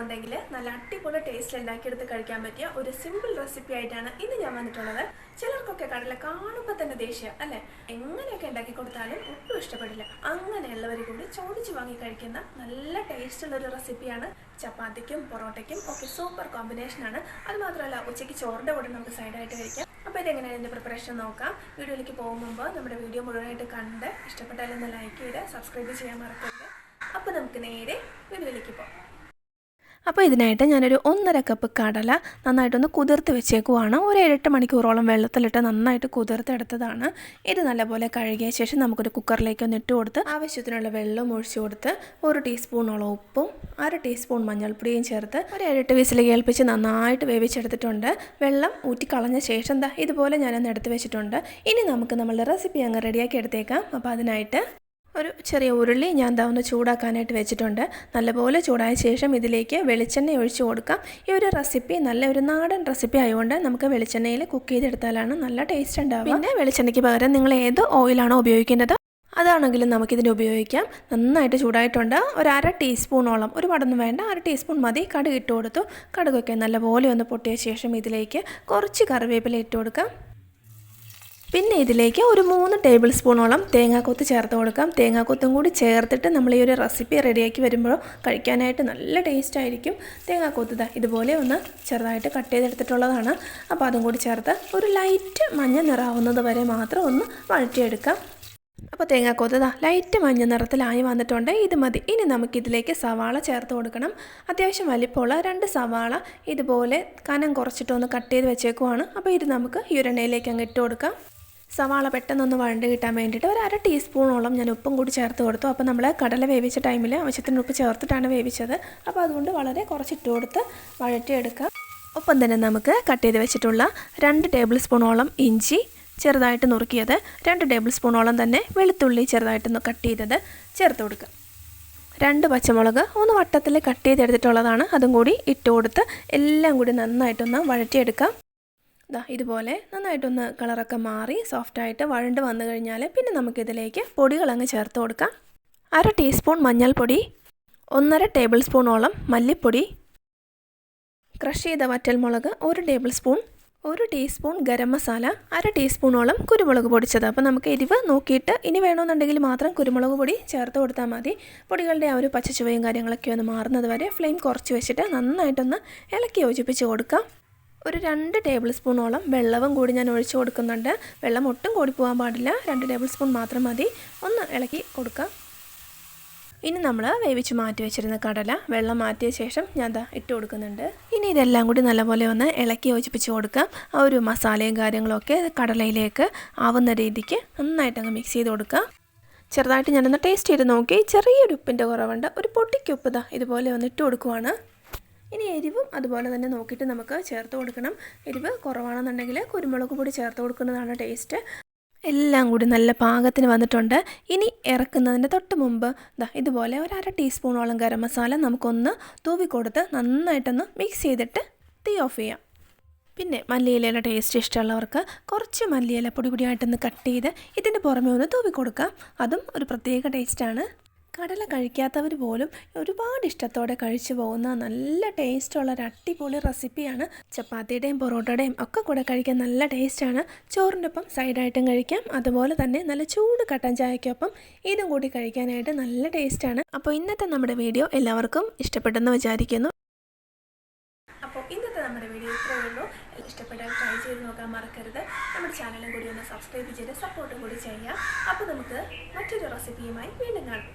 ഉണ്ടെങ്കിൽ നല്ല അടിപൊളി ടേസ്റ്റ് ഉണ്ടാക്കിയെടുത്ത് കഴിക്കാൻ പറ്റിയ ഒരു സിമ്പിൾ റെസിപ്പി ആയിട്ടാണ് ഇന്ന് ഞാൻ വന്നിട്ടുള്ളത്. ചിലർക്കൊക്കെ കടല കാണുമ്പോൾ തന്നെ ദേഷ്യം അല്ലെ? എങ്ങനെയൊക്കെ ഉണ്ടാക്കി കൊടുത്താലും ഒട്ടും ഇഷ്ടപ്പെടില്ല. അങ്ങനെയുള്ളവർ കൂടി ചോദിച്ചു വാങ്ങി കഴിക്കുന്ന നല്ല ടേസ്റ്റ് ഉള്ള ഒരു റെസിപ്പിയാണ് ചപ്പാത്തിക്കും പൊറോട്ടയ്ക്കും ഒക്കെ സൂപ്പർ കോമ്പിനേഷൻ ആണ്. അത് മാത്രമല്ല ഉച്ചയ്ക്ക് ചോറിന്റെ കൂടെ നമുക്ക് സൈഡായിട്ട് കഴിക്കാം. അപ്പോൾ ഇതെങ്ങനെയാണ് ഇതിന്റെ പ്രിപ്പറേഷൻ നോക്കാം. വീഡിയോയിലേക്ക് പോകും മുമ്പ് നമ്മുടെ വീഡിയോ മുഴുവനായിട്ട് കണ്ട് ഇഷ്ടപ്പെട്ടാലൊന്ന് ലൈക്ക് ചെയ്ത് സബ്സ്ക്രൈബ് ചെയ്യാൻ മറക്കരുത്. അപ്പോൾ നമുക്ക് നേരെ വീടുകളിലേക്ക് പോകാം. അപ്പോൾ ഇതിനായിട്ട് ഞാനൊരു ഒന്നര കപ്പ് കടല നന്നായിട്ടൊന്ന് കുതിർത്ത് വെച്ചേക്കുവാണ്. ഒരു ഏഴെട്ട് മണിക്കൂറോളം വെള്ളത്തിലിട്ട് നന്നായിട്ട് കുതിർത്തെടുത്തതാണ് ഇത് നല്ലപോലെ കഴുകിയ ശേഷം നമുക്കൊരു കുക്കറിലേക്ക് ഒന്ന് ഇട്ട് കൊടുത്ത് ആവശ്യത്തിനുള്ള വെള്ളം ഒഴിച്ചു കൊടുത്ത് ഒരു ടീസ്പൂണോളം ഉപ്പും അര ടീസ്പൂൺ മഞ്ഞൾപ്പൊടിയും ചേർത്ത് ഒരു ഏഴെട്ട് വിസിൽ കേൾപ്പിച്ച് നന്നായിട്ട് വേവിച്ചെടുത്തിട്ടുണ്ട്. വെള്ളം ഊറ്റിക്കളഞ്ഞ ശേഷം ദാ ഇതുപോലെ ഞാനൊന്ന് എടുത്ത് വെച്ചിട്ടുണ്ട്. ഇനി നമുക്ക് നമ്മളുടെ റെസിപ്പി അങ്ങ് റെഡിയാക്കി എടുത്തേക്കാം. അപ്പോൾ അതിനായിട്ട് ഒരു ചെറിയ ഉരുളി ഞാൻ ദാ ഒന്ന് ചൂടാക്കാനായിട്ട് വെച്ചിട്ടുണ്ട്. നല്ലപോലെ ചൂടായ ശേഷം ഇതിലേക്ക് വെളിച്ചെണ്ണ ഒഴിച്ചു കൊടുക്കാം. ഈ ഒരു റെസിപ്പി നല്ല ഒരു നാടൻ റെസിപ്പി ആയതുകൊണ്ട് നമുക്ക് വെളിച്ചെണ്ണയിൽ കുക്ക് ചെയ്തെടുത്താലാണ് നല്ല ടേസ്റ്റ് ഉണ്ടാവുക. പിന്നെ വെളിച്ചെണ്ണയ്ക്ക് പകരം നിങ്ങൾ ഏത് ഓയിലാണോ ഉപയോഗിക്കുന്നത് അതാണെങ്കിലും നമുക്കിതിന് ഉപയോഗിക്കാം. നന്നായിട്ട് ചൂടായിട്ടുണ്ട്. ഒരു അര ടീസ്പൂണോളം ഒരുപാടൊന്നും വേണ്ട അര ടീസ്പൂൺ മതി. കടുക് ഇട്ട് കൊടുത്തു. കടുകൊക്കെ നല്ലപോലെ ഒന്ന് പൊട്ടിയ ശേഷം ഇതിലേക്ക് കുറച്ച് കറിവേപ്പില ഇട്ട് കൊടുക്കാം. പിന്നെ ഇതിലേക്ക് ഒരു മൂന്ന് ടേബിൾ സ്പൂണോളം തേങ്ങാക്കൊത്ത് ചേർത്ത് കൊടുക്കാം. തേങ്ങാക്കൊത്തും കൂടി ചേർത്തിട്ട് നമ്മൾ ഈ ഒരു റെസിപ്പി റെഡിയാക്കി വരുമ്പോൾ കഴിക്കാനായിട്ട് നല്ല ടേസ്റ്റ് ആയിരിക്കും. തേങ്ങാക്കൊത്ത് ഇതുപോലെ ഒന്ന് ചെറുതായിട്ട് കട്ട് ചെയ്തെടുത്തിട്ടുള്ളതാണ്. അപ്പോൾ അതും കൂടി ചേർത്ത് ഒരു ലൈറ്റ് മഞ്ഞ നിറാവുന്നത് വരെ മാത്രം ഒന്ന് വഴറ്റിയെടുക്കാം. അപ്പോൾ തേങ്ങാക്കൊത്ത് ഇതാ ലൈറ്റ് മഞ്ഞ നിറത്തിലായി വന്നിട്ടുണ്ട്. ഇത് മതി. ഇനി നമുക്കിതിലേക്ക് സവാള ചേർത്ത് കൊടുക്കണം. അത്യാവശ്യം വലിപ്പമുള്ള രണ്ട് സവാള ഇതുപോലെ കനം കുറച്ചിട്ടൊന്ന് കട്ട് ചെയ്ത് വെച്ചേക്കുവാണ്. അപ്പോൾ ഇത് നമുക്ക് ഈ എണ്ണയിലേക്ക് അങ്ങ് ഇട്ട് കൊടുക്കാം. സവാള പെട്ടെന്നൊന്ന് വഴണ്ട് കിട്ടാൻ വേണ്ടിയിട്ട് ഒരു അര ടീസ്പൂണോളം ഞാൻ ഉപ്പും കൂടി ചേർത്ത് കൊടുത്തു. അപ്പോൾ നമ്മൾ കടല വേവിച്ച ടൈമിൽ ആവശ്യത്തിന് ഉപ്പ് ചേർത്തിട്ടാണ് വേവിച്ചത്. അപ്പോൾ അതുകൊണ്ട് വളരെ കുറച്ചിട്ട് കൊടുത്ത് വഴറ്റിയെടുക്കാം ഒപ്പം തന്നെ നമുക്ക് കട്ട് ചെയ്ത് വെച്ചിട്ടുള്ള രണ്ട് ടേബിൾ സ്പൂണോളം ഇഞ്ചി ചെറുതായിട്ട് നുറുക്കിയത് രണ്ട് ടേബിൾ സ്പൂണോളം തന്നെ വെളുത്തുള്ളി ചെറുതായിട്ട് കട്ട് ചെയ്തത് ചേർത്ത് കൊടുക്കുക. രണ്ട് പച്ചമുളക് ഒന്ന് വട്ടത്തിൽ കട്ട് ചെയ്തെടുത്തിട്ടുള്ളതാണ്. അതും കൂടി ഇട്ട് കൊടുത്ത് എല്ലാം കൂടി നന്നായിട്ടൊന്ന് വഴറ്റിയെടുക്കാം. ദാ ഇതുപോലെ നന്നായിട്ടൊന്ന് കളറൊക്കെ മാറി സോഫ്റ്റായിട്ട് വഴണ്ട് വന്നു കഴിഞ്ഞാൽ പിന്നെ നമുക്കിതിലേക്ക് പൊടികളങ്ങ് ചേർത്ത് കൊടുക്കാം. അര ടീസ്പൂൺ മഞ്ഞൾപ്പൊടി ഒന്നര ടേബിൾ സ്പൂണോളം മല്ലിപ്പൊടി ക്രഷ് ചെയ്ത വറ്റൽമുളക് ഒരു ടേബിൾ സ്പൂൺ ഒരു ടീസ്പൂൺ ഗരം മസാല അര ടീസ്പൂണോളം കുരുമുളക് പൊടിച്ചത്. അപ്പോൾ നമുക്ക് എരിവ് നോക്കിയിട്ട് ഇനി വേണമെന്നുണ്ടെങ്കിൽ മാത്രം കുരുമുളക് പൊടി ചേർത്ത് കൊടുത്താൽ മതി. പൊടികളുടെ ആ ഒരു പച്ചച്ചുവയും കാര്യങ്ങളൊക്കെ ഒന്ന് മാറുന്നത് വരെ ഫ്ലെയിം കുറച്ച് വെച്ചിട്ട് നന്നായിട്ടൊന്ന് ഇളക്കി യോജിപ്പിച്ച് കൊടുക്കാം. ഒരു രണ്ട് ടേബിൾ സ്പൂണോളം വെള്ളവും കൂടി ഞാൻ ഒഴിച്ചു കൊടുക്കുന്നുണ്ട്. വെള്ളം ഒട്ടും കൂടി പോകാൻ പാടില്ല. രണ്ട് ടേബിൾ സ്പൂൺ മാത്രം മതി. ഒന്ന് ഇളക്കി കൊടുക്കാം. ഇനി നമ്മൾ വേവിച്ച് മാറ്റി വെച്ചിരുന്ന കടല വെള്ളം മാറ്റിയ ശേഷം ഞാൻ ദാ ഇട്ട് കൊടുക്കുന്നുണ്ട്. ഇനി ഇതെല്ലാം കൂടി നല്ലപോലെ ഒന്ന് ഇളക്കി യോജിപ്പിച്ച് കൊടുക്കാം. ആ ഒരു മസാലയും കാര്യങ്ങളൊക്കെ കടലയിലേക്ക് ആവുന്ന രീതിക്ക് നന്നായിട്ട് അങ്ങ് മിക്സ് ചെയ്ത് കൊടുക്കാം. ചെറുതായിട്ട് ഞാനൊന്ന് ടേസ്റ്റ് ചെയ്ത് നോക്കി. ചെറിയൊരു ഉപ്പിന്റെ കുറവുണ്ട്. ഒരു പൊട്ടിക്കുപ്പ് ദാ ഇതുപോലെ ഒന്ന് ഇട്ട് കൊടുക്കുവാണ്. ഇനി എരിവും അതുപോലെ തന്നെ നോക്കിയിട്ട് നമുക്ക് ചേർത്ത് കൊടുക്കണം. എരിവ് കുറവാണെന്നുണ്ടെങ്കിൽ കുരുമുളക് പൊടി ചേർത്ത് കൊടുക്കുന്നതാണ് ടേസ്റ്റ് എല്ലാം കൂടി നല്ല പാകത്തിന് വന്നിട്ടുണ്ട്. ഇനി ഇറക്കുന്നതിന്റെ തൊട്ട് മുമ്പ് ദാ ഇതുപോലെ ഒരു അര ടീസ്പൂണോളം ഗരം മസാല നമുക്കൊന്ന് തൂവിക്കൊടുത്ത് നന്നായിട്ടൊന്ന് മിക്സ് ചെയ്തിട്ട് തീ ഓഫ് ചെയ്യാം. പിന്നെ മല്ലിയിലയുടെ ടേസ്റ്റ് ഇഷ്ടമുള്ളവർക്ക് കുറച്ച് മല്ലിയില പൊടി പൊടിയായിട്ടൊന്ന് കട്ട് ചെയ്ത് ഇതിന്റെ പുറമെ ഒന്ന് തൂവിക്കൊടുക്കാം അതും ഒരു പ്രത്യേക ടേസ്റ്റാണ് കടല കഴിക്കാത്തവർ പോലും ഒരുപാട് ഇഷ്ടത്തോടെ കഴിച്ചു പോകുന്ന നല്ല ടേസ്റ്റുള്ള ഒരു അടിപൊളി റെസിപ്പിയാണ്. ചപ്പാത്തിയുടെയും പൊറോട്ടയുടെയും ഒക്കെ കൂടെ കഴിക്കാൻ നല്ല ടേസ്റ്റാണ്. ചോറിന്റെ ഒപ്പം സൈഡായിട്ടും കഴിക്കാം. അതുപോലെ തന്നെ നല്ല ചൂട് കട്ടൻ ചായക്കൊപ്പം ഇതും കൂടി കഴിക്കാനായിട്ട് നല്ല ടേസ്റ്റാണ്. അപ്പോൾ ഇന്നത്തെ നമ്മുടെ വീഡിയോ എല്ലാവർക്കും ഇഷ്ടപ്പെട്ടെന്ന് വിചാരിക്കുന്നു. അപ്പോൾ ഇന്നത്തെ നമ്മുടെ വീഡിയോ ഇത്രയേ ഉള്ളൂ. ഇഷ്ടപ്പെട്ടാൽ ട്രൈ ചെയ്ത് നോക്കാൻ മറക്കരുത്. നമ്മുടെ ചാനലും കൂടി ഒന്ന് സബ്സ്ക്രൈബ് ചെയ്ത് സപ്പോർട്ടും കൂടി ചെയ്യാം അപ്പോൾ നമുക്ക് മറ്റൊരു റെസിപ്പിയുമായി വീണ്ടും കാണാം.